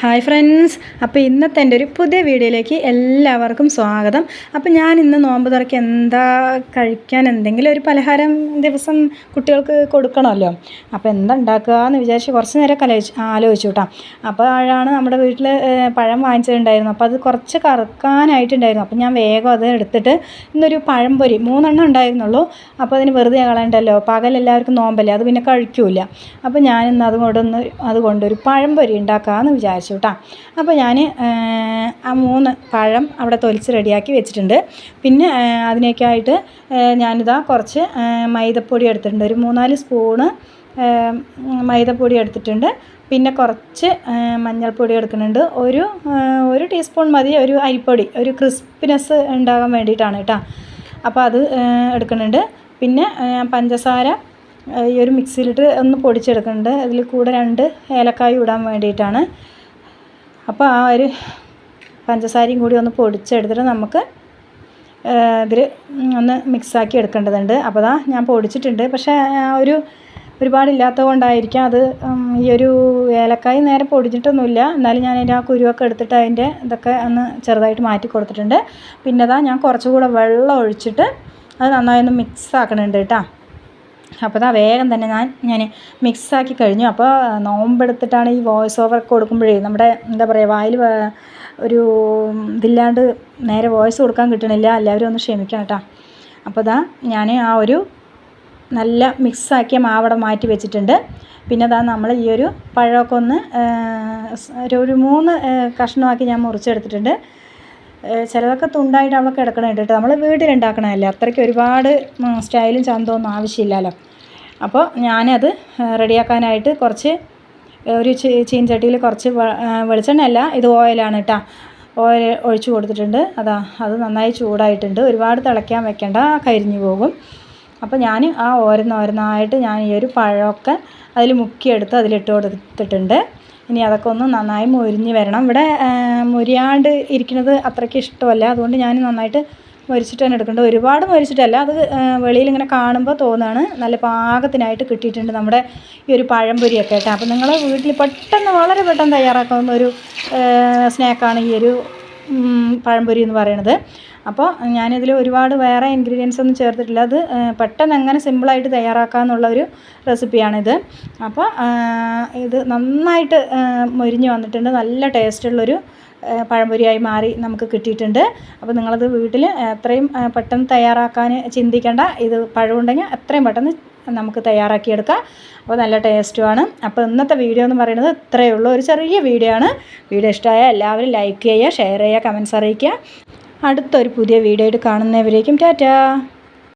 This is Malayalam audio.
ഹായ് ഫ്രണ്ട്സ് അപ്പോൾ ഇന്നത്തെ എന്റെ ഒരു പുതിയ വീഡിയോയിലേക്ക് എല്ലാവർക്കും സ്വാഗതം. അപ്പോൾ ഞാൻ ഇന്ന് നോമ്പ് തുറക്കി എന്താ കഴിക്കാൻ എന്തെങ്കിലും ഒരു പലഹാരം ദിവസം കുട്ടികൾക്ക് കൊടുക്കണമല്ലോ. അപ്പോൾ എന്താ ഉണ്ടാക്കുക എന്ന് വിചാരിച്ച് കുറച്ച് നേരം കലോ ആലോചിച്ചു കേട്ടോ. അപ്പോൾ ആഴാണ് നമ്മുടെ വീട്ടിൽ പഴം വാങ്ങിച്ചിട്ടുണ്ടായിരുന്നു. അപ്പോൾ അത് കുറച്ച് കറക്കാനായിട്ടുണ്ടായിരുന്നു. അപ്പോൾ ഞാൻ വേഗം അത് എടുത്തിട്ട് ഇന്നൊരു പഴംപൊരി മൂന്നെണ്ണം ഉണ്ടായിരുന്നുള്ളൂ. അപ്പോൾ അതിന് വെറുതെ കളയണ്ടല്ലോ. പകൽ എല്ലാവർക്കും നോമ്പല്ലേ അത് പിന്നെ കഴിക്കൂല. അപ്പോൾ ഞാനിന്ന് അതുകൊണ്ടൊന്ന് അതുകൊണ്ടൊരു പഴംപൊരി ഉണ്ടാക്കാമെന്ന് വിചാരിച്ചു. കേട്ടോ അപ്പോൾ ഞാൻ ആ മൂന്ന് പഴം അവിടെ തൊലിച്ച് റെഡിയാക്കി വെച്ചിട്ടുണ്ട്. പിന്നെ അതിനേക്കായിട്ട് ഞാനിതാ കുറച്ച് മൈദപ്പൊടി എടുത്തിട്ടുണ്ട്. ഒരു മൂന്നാൽ സ്പൂണ് മൈദപ്പൊടി എടുത്തിട്ടുണ്ട്. പിന്നെ കുറച്ച് മഞ്ഞൾപ്പൊടി എടുക്കുന്നുണ്ട്. ഒരു ഒരു ടീസ്പൂൺ മതി. ഒരു അരിപ്പൊടി ഒരു ക്രിസ്പിനെസ് ഉണ്ടാകാൻ വേണ്ടിയിട്ടാണ് കേട്ടോ. അപ്പോൾ അത് എടുക്കുന്നുണ്ട്. പിന്നെ പഞ്ചസാര ഈ ഒരു മിക്സിയിലിട്ട് ഒന്ന് പൊടിച്ചെടുക്കുന്നുണ്ട്. അതിൽ കൂടെ രണ്ട് ഏലക്കായ ഇടാൻ വേണ്ടിയിട്ടാണ്. അപ്പോൾ ആ ഒരു പഞ്ചസാരയും കൂടി ഒന്ന് പൊടിച്ചെടുത്തിട്ട് നമുക്ക് ഇതിൽ ഒന്ന് മിക്സാക്കി എടുക്കേണ്ടതുണ്ട്. അപ്പോൾ അതാ ഞാൻ പൊടിച്ചിട്ടുണ്ട്. പക്ഷേ ഒരു ഒരുപാടില്ലാത്തത് കൊണ്ടായിരിക്കാം അത് ഈ ഒരു ഏലക്കായ നേരെ പൊടിച്ചിട്ടൊന്നുമില്ല എന്നാലും ഞാൻ അതിന്റെ ആ കുരുവൊക്കെ എടുത്തിട്ട് അതിന്റെ ഇതൊക്കെ ഒന്ന് ചെറുതായിട്ട് മാറ്റി കൊടുത്തിട്ടുണ്ട്. പിന്നെ അതാ ഞാൻ കുറച്ചുകൂടെ വെള്ളം ഒഴിച്ചിട്ട് അത് നന്നായി ഒന്ന് മിക്സ് ആക്കണുണ്ട് കേട്ടോ. അപ്പോൾ അതാ വേഗം തന്നെ ഞാൻ ഞാൻ മിക്സാക്കി കഴിഞ്ഞു. അപ്പോൾ നോമ്പെടുത്തിട്ടാണ് ഈ വോയിസ് ഓവർ കൊടുക്കുമ്പോഴേ നമ്മുടെ എന്താ പറയുക വായിൽ ഒരു ഇതില്ലാണ്ട് നേരെ വോയിസ് കൊടുക്കാൻ കിട്ടണില്ല. എല്ലാവരും ഒന്ന് ക്ഷമിക്കണം കേട്ടോ അപ്പോൾ അതാ ഞാൻ ആ ഒരു നല്ല മിക്സാക്കിയ മാവട മാറ്റി വെച്ചിട്ടുണ്ട്. പിന്നെ അതാ നമ്മൾ ഈ ഒരു പഴമൊക്കെ ഒന്ന് ഒരു ഒരു മൂന്ന് കഷ്ണമാക്കി ഞാൻ മുറിച്ചെടുത്തിട്ടുണ്ട്. ചിലതൊക്കെ തുണ്ടായിട്ട് അവിടെ കിടക്കണുണ്ട് കേട്ടോ നമ്മൾ വീട്ടിലുണ്ടാക്കണതല്ലേ? അത്രയ്ക്ക് ഒരുപാട് സ്റ്റൈലും ചന്തമൊന്നും ആവശ്യമില്ലല്ലോ. അപ്പോൾ ഞാനത് റെഡിയാക്കാനായിട്ട് കുറച്ച് ഒരു ചീൻചട്ടിയിൽ കുറച്ച് വെളിച്ചെണ്ണയല്ല ഇത് ഓയിലാണ് കേട്ടോ ഓയിൽ ഒഴിച്ച് കൊടുത്തിട്ടുണ്ട്. അതാ അത് നന്നായി ചൂടായിട്ടുണ്ട്. ഒരുപാട് തിളയ്ക്കാൻ വെക്കേണ്ട കരിഞ്ഞു പോകും. അപ്പോൾ ഞാൻ ആ ഓരോന്നോരോന്നായിട്ട് ഞാൻ ഈ ഒരു പഴമൊക്കെ അതിൽ മുക്കിയെടുത്ത് അതിലിട്ട് കൊടുത്തിട്ടുണ്ട്. ഇനി അതൊക്കെ ഒന്ന് നന്നായി മുരിഞ്ഞ് വരണം. ഇവിടെ മൊരിയാണ്ട് ഇരിക്കുന്നത് അത്രയ്ക്ക് ഇഷ്ടമല്ല. അതുകൊണ്ട് ഞാൻ നന്നായിട്ട് മൊരിച്ചിട്ട് തന്നെ എടുക്കുന്നുണ്ട്. ഒരുപാട് മൊരിച്ചിട്ടല്ല അത് വെളിയിൽ ഇങ്ങനെ കാണുമ്പോൾ തോന്നുകയാണ് നല്ല പാകത്തിനായിട്ട് കിട്ടിയിട്ടുണ്ട് നമ്മുടെ ഈ ഒരു പഴംപൊരിയൊക്കെ കേട്ടോ. അപ്പോൾ നിങ്ങൾ വീട്ടിൽ പെട്ടെന്ന് വളരെ പെട്ടെന്ന് തയ്യാറാക്കാവുന്ന ഒരു സ്നാക്കാണ് ഈ ഒരു പഴംപൊരി എന്ന് പറയുന്നത്. അപ്പോൾ ഞാനിതിൽ ഒരുപാട് വേറെ ഇൻഗ്രീഡിയൻസ് ഒന്നും ചേർത്തിട്ടില്ല. അത് പെട്ടെന്ന് എങ്ങനെ സിമ്പിളായിട്ട് തയ്യാറാക്കാമെന്നുള്ള ഒരു റെസിപ്പിയാണിത് അപ്പോൾ ഇത് നന്നായിട്ട് മൊരിഞ്ഞ് വന്നിട്ടുണ്ട്. നല്ല ടേസ്റ്റുള്ളൊരു പഴംപൊരിയായി മാറി നമുക്ക് കിട്ടിയിട്ടുണ്ട്. അപ്പോൾ നിങ്ങളത് വീട്ടിൽ എത്രയും പെട്ടെന്ന് തയ്യാറാക്കാൻ ചിന്തിക്കേണ്ട. ഇത് പഴമുണ്ടെങ്കിൽ എത്രയും പെട്ടെന്ന് നമുക്ക് തയ്യാറാക്കിയെടുക്കാം. അപ്പോൾ നല്ല ടേസ്റ്റുമാണ്. അപ്പോൾ ഇന്നത്തെ വീഡിയോ എന്ന് പറയുന്നത് ഇത്രയേ ഉള്ളൂ. ഒരു ചെറിയ വീഡിയോ ആണ്. വീഡിയോ ഇഷ്ടമായ എല്ലാവരും ലൈക്ക് ചെയ്യുക ഷെയർ ചെയ്യുക കമൻസ് അറിയിക്കുക. അടുത്തൊരു പുതിയ വീഡിയോ ആയിട്ട് കാണുന്നവരേക്കും ടാറ്റാ.